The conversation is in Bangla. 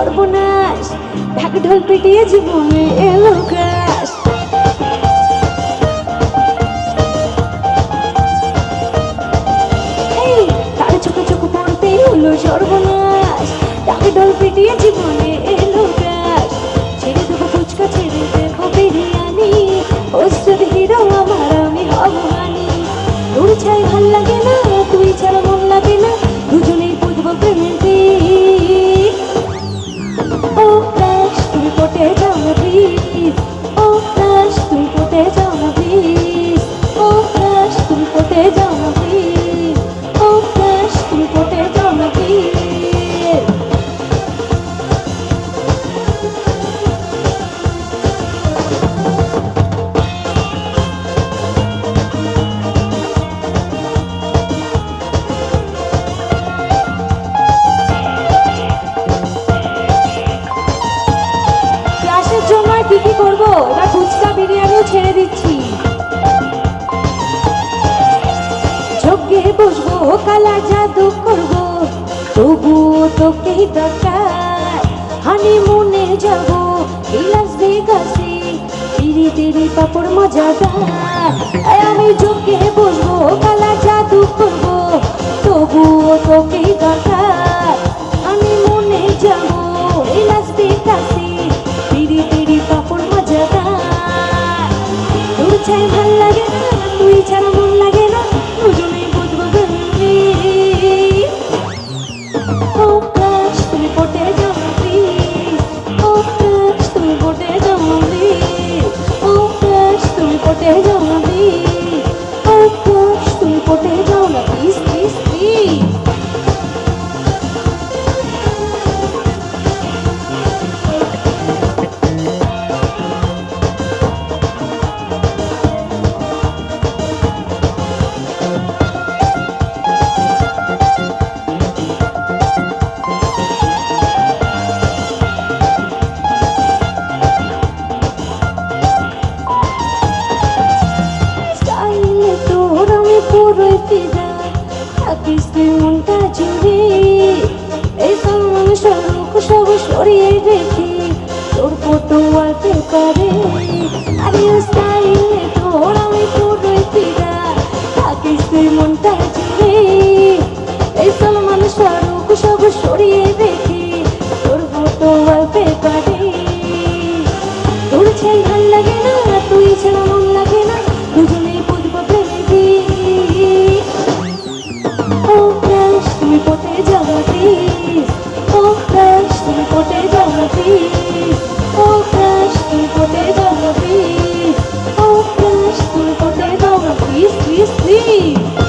সর্বনাশ, ঢাক ঢোল পিটিয়ে জীবনে এলো ক্রাশ তার চোখে চোখ পড়তেই হলো সর্বনাশ, ঢাক ঢোল পিটিয়ে জীবনে 세상 কালা জাদু করব, তবুও তোকেই দরকার। হানিমুনে যাব বিলাস ভেগাসে তিরি তিরি পাপড় মজাদার আমি যজ্ঞে বসবো কালা জাদু পুরোই ফিদা থাকিস তুই মনটা জুড়ে এই সম্মান স্বরূপ সব সরিয়ে রেখে তোর ফটো আলতে পারে আরে স্টাইলে তোর আমি পুরোই ফিদা থাকিস তুই মনটা জুড়ে এই সম্মান স্বরূপ সব সরিয়ে রেখে তোর ফটো আলতে পারে তোর ছাই Brasil!